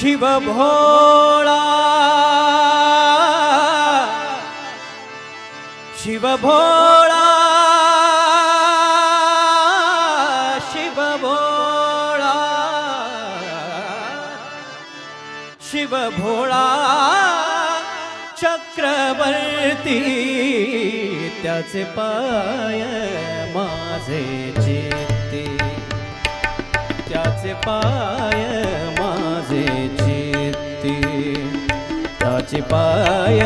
शिव भोळा. शिव भोळा. शिव भोळा. शिव भोळा. चक्रवर्ती त्याचे पाय माझे चित्ती त्याचे पाय माझे चित्ती. त्याचे पाय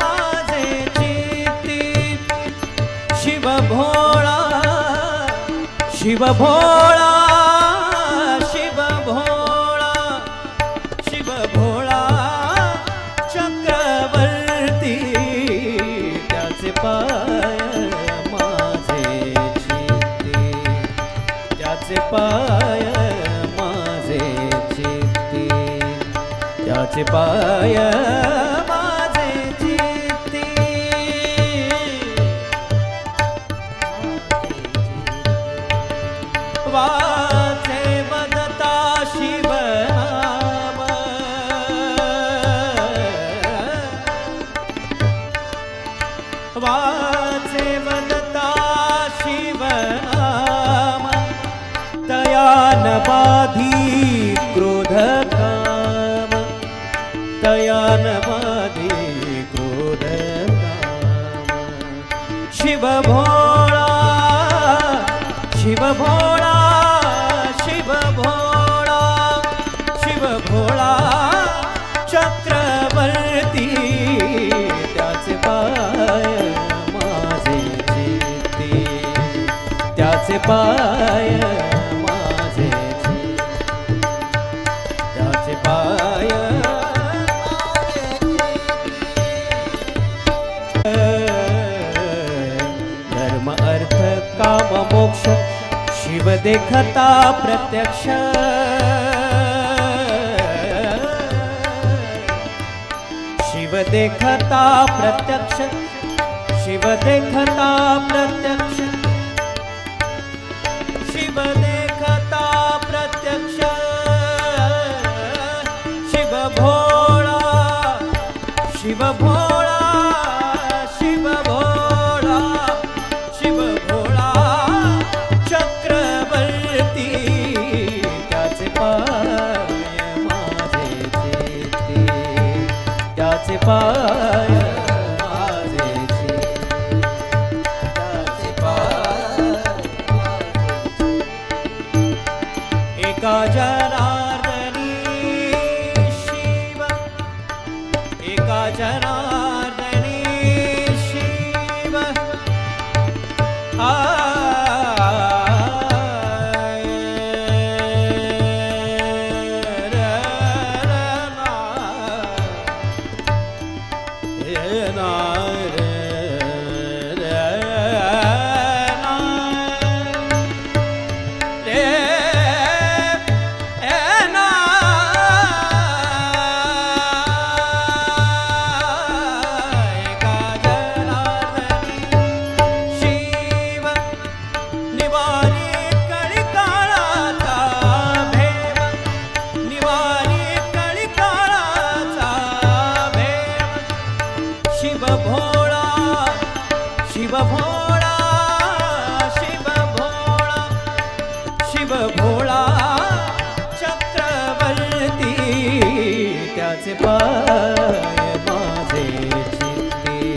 माझे चित्ती. शिव भोळा त्याचे पाय माझे चित्ती. त्याचे पाय माझे चित्ती. वाचे वदता शिव वाचे वदता बाधी क्रोध काम तयान बाधी क्रोध शिव भोळा शिव भोळा शिव भोळा शिव भोळा चक्रवर्ती त्याचे पाय माझे त्याचे पाय शिव देखता प्रत्यक्ष। शिव देखता प्रत्यक्ष। शिव देखता प्रत्यक्ष। शिव पाय माझे चित्ती त्याचे पाय एका जनार्दनी शिव एका जनार्दनी शिव शिव भोळा शिव भोळा शिव भोळा शिव भोळा चक्रवर्ती त्याचे पाय माझे चित्ते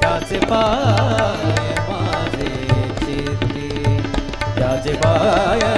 त्याचे पाय माझे चित्ते त्याचे पाय